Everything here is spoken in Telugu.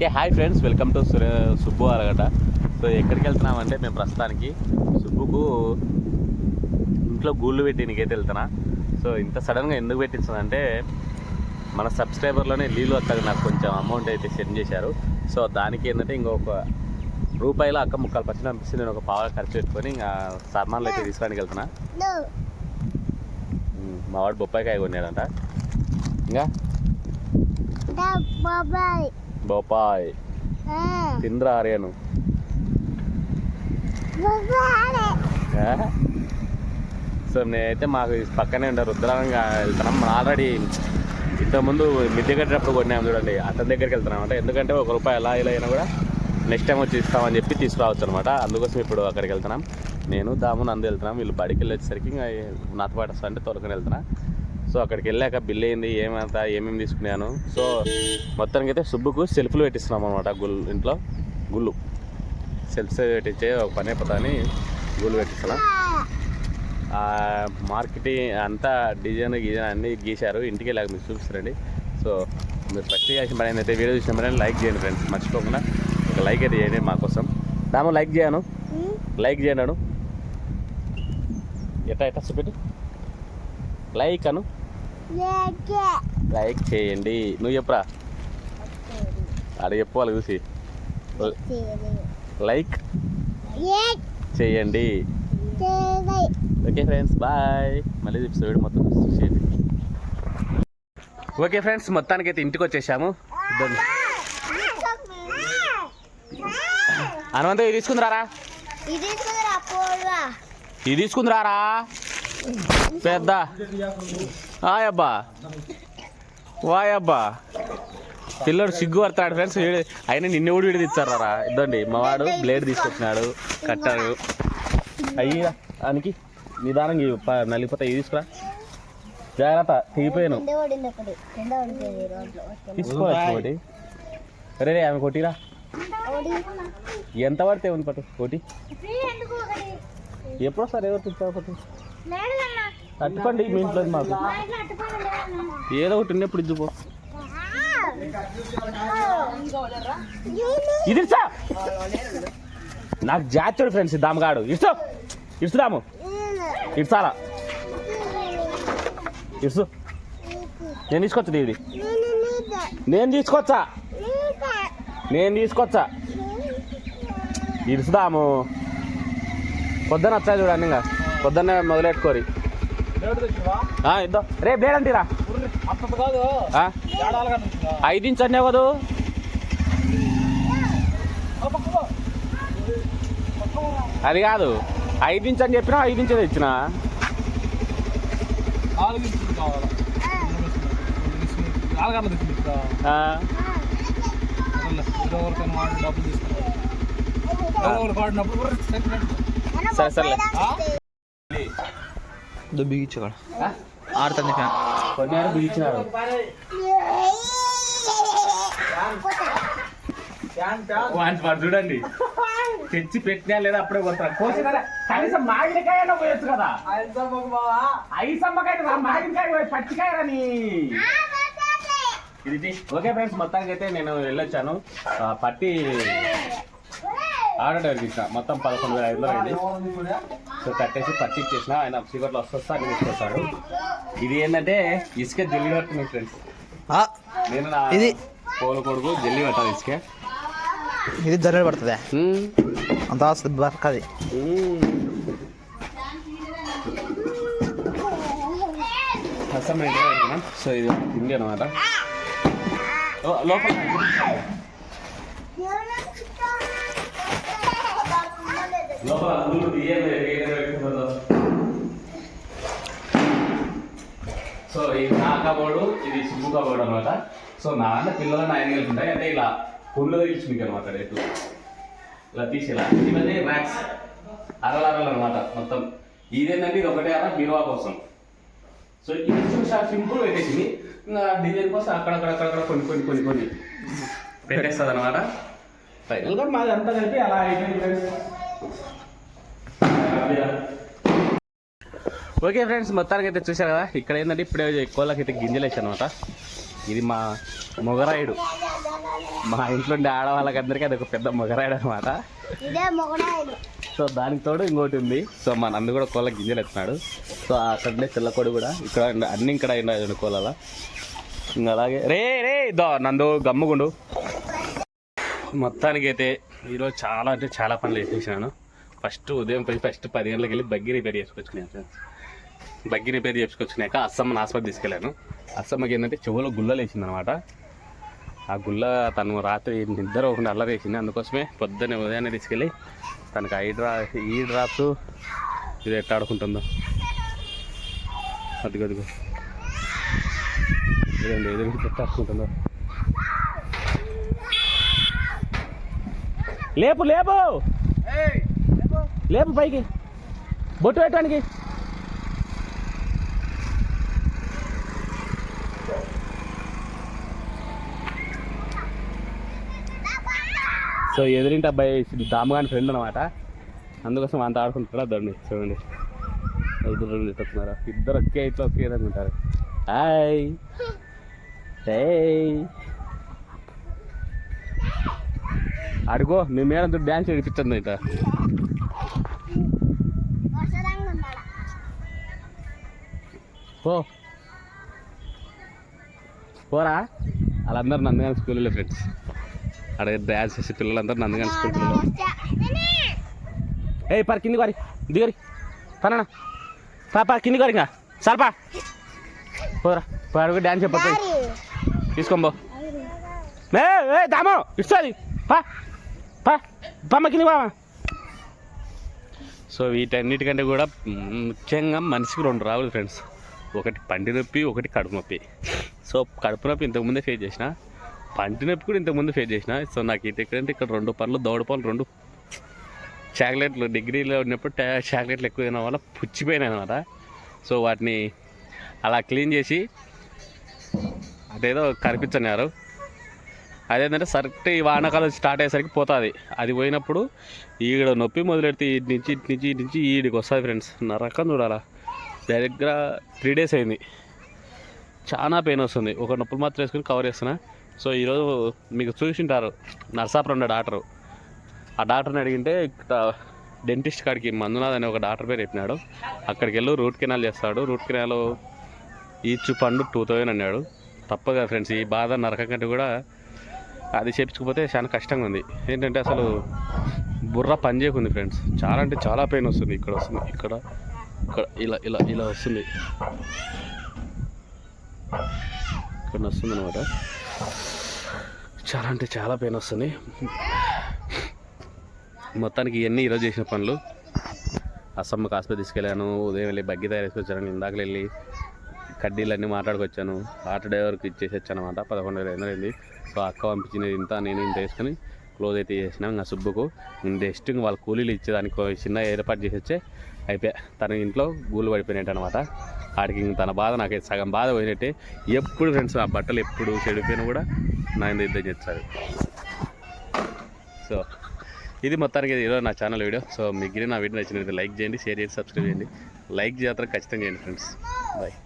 Okay hi friends welcome to Subbu అరగట. So ఎక్కడికి వెళ్తున్నామంటే మేము ప్రస్తుతానికి సుబ్బుకు ఇంట్లో గూళ్ళు పెట్టి నీకైతే వెళ్తున్నా. సో ఇంత సడన్గా ఎందుకు పెట్టించిందంటే మన సబ్స్క్రైబర్లోనే లీలు అక్కడికి నాకు కొంచెం అమౌంట్ అయితే సెండ్ చేశారు. సో దానికి ఏంటంటే ఇంకొక రూపాయలు అక్క ముక్కలు పచ్చిన పంపిస్తే నేను ఒక పావుల ఖర్చు పెట్టుకొని ఇంకా సామాన్లు అయితే తీసుకోడానికి వెళ్తున్నా. మా వాడు బొప్పాయికాయ కొన్నాడంట. ఇంకా? బొప్పాయి. తింద్రా ఆర్యను? సో నేనైతే మాకు పక్కనే ఉంటారు రుద్రంగా వెళ్తున్నాం. మనం ఆల్రెడీ ఇంతకుముందు మిద్దె కట్టేటప్పుడు కొన్నాము చూడండి. అతని దగ్గరికి వెళ్తున్నాం అంటే ఎందుకంటే ఒక రూపాయి ఎలా ఇలా అయినా కూడా నెక్స్ట్ టైం వచ్చి ఇస్తామని చెప్పి తీసుకురావచ్చు అనమాట అందుకోసం ఇప్పుడు అక్కడికి వెళ్తున్నాం. నేను దాము నందు వెళ్తున్నాం. వీళ్ళు బడికి వెళ్ళి వచ్చేసరికి ఇంకా నాతో పాటు అంటే తొలకని వెళ్తున్నా. సో అక్కడికి వెళ్ళాక బిల్ అయింది ఏమంతా ఏమేమి తీసుకున్నాను. సో మొత్తానికి అయితే సుబ్బుకు సెల్ఫ్లు పెట్టిస్తున్నాం అనమాట గుళ్ళు ఇంట్లో. గుళ్ళు. సెల్ఫ్స్ పెట్టించే ఒక పని అయిపోతాని గుళ్ళు పెట్టిస్తున్నాం. మార్కెటింగ్ అంతా డిజైన్ గీజైన్ అన్నీ గీశారు. ఇంటికి వెళ్ళాక మీరు చూపిస్తారండి. సో మీరు ఫస్ట్ చేసిన పని అయితే వీడియో చూసిన పని లైక్ చేయండి ఫ్రెండ్స్ మర్చిపోకుండా ఒక లైక్ అయితే చేయండి మాకోసం దాము లైక్ చేయను. లైక్ చేయను. ఎట్లా ఎట్లా చూపెట్టు. లైక్ అను. లైక్ చేయండి. నువ్వు చెప్పురా? ఆడ చెప్పు వాళ్ళు చూసి. లైక్ చేయండి. Okay friends bye. మళ్ళీ చూపిస్తా వీడియో మొత్తం చూసేయండి ఓకే ఫ్రెండ్స్ మొత్తానికి అయితే ఇంటికి వచ్చేసాము. హనుమంతు ఇది తీసుకుందిరారా ఇది తీసుకుందిరా పోల్వా ఇది తీసుకుందిరారా పెద్ద. ఆయబ్బా వాయబ్బా పిల్లడు సిగ్గు పడతాడు ఫ్రెండ్స్ అయినా నిన్ను కూడా వీడి తెచ్చారా ఇద్దండి. మా వాడు బ్లేడ్ తీసుకొచ్చినాడు కట్టాడు. అయ్యి అనికి నిదానంగా నలిగిపోతే ఇది తీసుకురా. జాగ్రత్త తెగిపోయాను. తీసుకోవచ్చు రే రే ఆమె కొట్టిరా ఎంత పడితే ఉంది పట్టు కోటి ఎప్పుడో సార్ ఎవరు తెచ్చావు ఒకటి అట్టుకోండి మీ ఇంట్లో మాకు. అట్టుపండు ఏదో ఒకటి ఉన్నప్పుడు ఇద్దుపో ఇది ఇస్తా. నాకు జాతీయుడు ఫ్రెండ్స్ దామగాడు. ఇస్తూ. ఇస్తుదాము ఇస్తారా ఇస్తు నేను తీసుకొచ్చా ఇది నేను తీసుకొచ్చా నేను తీసుకొచ్చా ఇరుసుదాము పొద్దున వచ్చా చూడండి ఇంకా పొద్దున్నే మొదలెట్టుకోరి. ఇద్దాం. రే బ్లేడ్ అంటీరా కాదు. ఆ? ఐదు ఇంచ్ అన్నావు కదా అది కాదు. ఐదు ఇంచ్ అని చెప్పినా ఐదు ఇంచ్ తెచ్చిన నాలుగు ఇంచులు ఆడుతుంది ఫ్యాన్ కొన్నారు బిగించినారు వాటి వాడు చూడండి తెచ్చి పెట్టినా లేదా అప్పుడే కొడతారు కోసినారా కనీసం మామిడికాయ పోయొచ్చు కదా ఐసమ్మకాయ రా, మామిడికాయ పోయి పచ్చికాయ రాని ఇది. ఓకే ఫ్రెండ్స్ మొత్తానికి అయితే నేను వెళ్ళొచ్చాను పట్టి ఆర్డర్ ఇచ్చిన. మొత్తం పదకొండు వేల ఐదు అయింది సో కట్టేసి పట్టి ఇచ్చేసిన ఆయన సీకట్లో వస్తా అని తీసుకొస్తాడు. ఇది ఏంటంటే ఇసుక జల్లి పడుతుంది ఫ్రెండ్స్. నేను నా ఇది. పోలు కొడుకు జల్లి పెట్టాలి ఇసుక. ఇది జల్లెడ పడుతుంది. అంత బతకది సో ఇది తిండి అనమాట లోపల. లోపల గుళ్ళు తీయండి, ఏదైనా పెట్టుకుంటుందో. సో ఇది నా కబోర్డు ఇది సుబ్బు కబోర్డు అనమాట సో నా అంటే పిల్లలు నా ఆయన ఉంటాయి. అంటే ఇలా కుళ్ళు తీసి అనమాట రేటు ఇలా తీసి ఇలా ఇవన్నీ ర్యాక్స్ అరలరలు అనమాట మొత్తం. ఇదేంటంటే ఇది ఒకటే అలా బీరువా కోసం. సో ఇది చూసా సింపుల్ పెట్టేసింది. ఇంకా డిజైన్ కోసం అక్కడక్కడ అక్కడక్కడ కొన్ని కొన్ని కొన్ని కొన్ని. పెట్టేస్తుంది అనమాట ఫైనల్గా మాది అంతా కలిపి అలా అయిపోయింది ఫ్రెండ్స్ ఓకే ఫ్రెండ్స్ మొత్తానికి అయితే చూసారు కదా? ఇక్కడ ఏంటంటే ఇప్పుడే కోళ్ళకి అయితే గింజలు వేసాను అనమాట ఇది మా మొగరాయుడు. మా ఇంట్లో ఉండే ఆడవాళ్ళకందరికీ అది ఒక పెద్ద మొగరాయుడు అనమాట సో దానికి తోడు ఇంకోటి ఉంది. సో మా నందు కూడా కోళ్ళ గింజలు ఎత్తున్నాడు సో అక్కడనే తెల్లకోడి కూడా ఇక్కడ అన్ని ఇక్కడ ఉన్నాయి కోళ్ళ ఇంకా అలాగే రే రే దో నందు గమ్ముగుండు. మొత్తానికి అయితే ఈరోజు చాలా అంటే చాలా పనులు వేసేసాను ఫస్ట్ ఉదయం పోయి ఫస్ట్ పది గంటలకు వెళ్ళి బగ్గి రిపేర్ చేసుకొచ్చుకున్నాను బగ్గి రిపేర్ చేసుకొచ్చినాక అస్సమ్మని ఆసుపత్రి తీసుకెళ్ళాను అస్సమ్మకి ఏంటంటే చెవులో గుల్లలు వేసింది అనమాట ఆ గుల్ల తను రాత్రి నిద్ర ఒకటి అల్లరి వేసింది అందుకోసమే పొద్దున్నే ఉదయాన్నే తీసుకెళ్ళి తనకి ఐ డ్రా ఈ డ్రాప్స్ ఇది ఎట్లా ఆడుకుంటుందో అదిగదిగో అదిగో ఇదండి ఎదురు ఎట్లా ఆడుకుంటుందో లేపు లేపు. లేపు. పైకి. బొట్టు పెట్టడానికి. సో ఎదురింటి అబ్బాయి దామగాని ఫ్రెండ్ అనమాట అందుకోసం అంత ఆడుకుంటారా దాన్ని చూడండి. ఇద్దరు ఇద్దరు ఒకే ఇట్లా ఒకే విధంగా ఉంటారు. హాయ్ అడుగో మీ మేడంతో డ్యాన్స్ ఏడిపించండి ఉన్నాడా పో. పోరా. వాళ్ళందరూ నందగాని స్కూల్లో ఫ్రెండ్స్ అక్కడ డ్యాన్స్ చేసే పిల్లలందరూ నందగాని స్కూల్ పిల్లలు. ఏయ్ పర్ కింది కోరి దిగరి పనా పా పా కింది కోరి ఇంకా. సరిపా పోరా. పాడుకు డ్యాన్స్ చెప్పచ్చు తీసుకోంబో ఏ ఏ దామో ఇస్తుంది పా. పా పమ్మ సో వీటన్నిటికంటే కూడా ముఖ్యంగా మనిషికి రెండు రావులు ఫ్రెండ్స్. ఒకటి పంటి నొప్పి ఒకటి కడుపు నొప్పి. సో కడుపు నొప్పి ఇంతకుముందే ఫేస్ చేసిన పంటి నొప్పి కూడా ఇంతకుముందు ఫేస్ చేసిన సో నాకు ఇటు ఎక్కడంటే ఇక్కడ రెండు పనులు దౌడ పనులు రెండు చాక్లెట్లు డిగ్రీలో ఉన్నప్పుడు చాక్లెట్లు ఎక్కువ తినడం వల్ల పుచ్చిపోయినాయి అనమాట సో వాటిని అలా క్లీన్ చేసి అదేదో కనిపించన్నారు అదేంటంటే సరెక్ట్ ఈ వానాకాలం స్టార్ట్ అయ్యేసరికి పోతుంది. అది పోయినప్పుడు ఈడ నొప్పి మొదలెడితే ఇటు నుంచి ఇటు నుంచి ఇటు నుంచి ఈడికి వస్తుంది ఫ్రెండ్స్ నరకం చూడాలా. దగ్గర త్రీ డేస్ అయింది. చాలా పెయిన్ వస్తుంది. ఒక నొప్పులు మాత్రం వేసుకుని కవర్ చేస్తున్నా. సో ఈరోజు మీకు చూసింటారు. నర్సాపురం ఉండే డాక్టరు. ఆ డాక్టర్ని అడిగింటే డెంటిస్ట్ కాడికి మందునాథ్ అనే ఒక డాక్టర్ పేరు చెప్పినాడు. అక్కడికి వెళ్ళి రూట్ కెనాల్ చేస్తాడు. రూట్ కెనాల్ ఈచ్ పండు టూ థౌజండ్ అన్నాడు. తప్పదు కదా ఫ్రెండ్స్ ఈ బాధ నరకం కంటే కూడా అది చేపించకపోతే చాలా కష్టంగా ఉంది. ఏంటంటే అసలు బుర్ర పని చేయకుంది ఫ్రెండ్స్ చాలా అంటే చాలా పెయిన్ వస్తుంది. ఇక్కడ వస్తుంది. ఇక్కడ ఇక్కడ ఇలా ఇలా ఇలా వస్తుంది. ఇక్కడ వస్తుంది అనమాట చాలా అంటే చాలా పెయిన్ వస్తుంది. మొత్తానికి ఇవన్నీ ఈరోజు చేసిన పనులు. అసమ్మకి ఆసుపత్రి తీసుకెళ్ళాను. ఉదయం వెళ్ళి బగ్గి తయారు చేసుకొచ్చాను. ఇందాక వెళ్ళి కడ్డీలన్నీ మాట్లాడుకొచ్చాను. ఆటో డ్రైవర్కి ఇచ్చేసొచ్చు అనమాట పదకొండు వేల ఐదు అయింది. సో అక్క పంపించినది ఇంత నేను ఇంత వేసుకొని క్లోజ్ అయితే చేసినా ఇంకా సుబ్బుకు. నెక్స్ట్ ఇంక వాళ్ళ కూలీలు ఇచ్చేదానికి ఒక చిన్న ఏర్పాటు చేసి వచ్చే అయిపోయా. తన ఇంట్లో గూళ్ళు పడిపోయినట్టు అనమాట ఆడికి ఇంక తన బాధ నాకైతే సగం బాధ పోయినట్టే. ఎప్పుడు ఫ్రెండ్స్ ఆ బట్టలు ఎప్పుడు చెడిపోయినా కూడా నా ఇంత యుద్ధం చేస్తారు. సో ఇది మొత్తానికి ఈరోజు నా ఛానల్ వీడియో. సో మీకు నా వీడియో నచ్చినట్లయితే లైక్ చేయండి షేర్ చేయండి సబ్స్క్రైబ్ చేయండి. లైక్ చేస్తారు ఖచ్చితంగా చేయండి ఫ్రెండ్స్. బాయ్.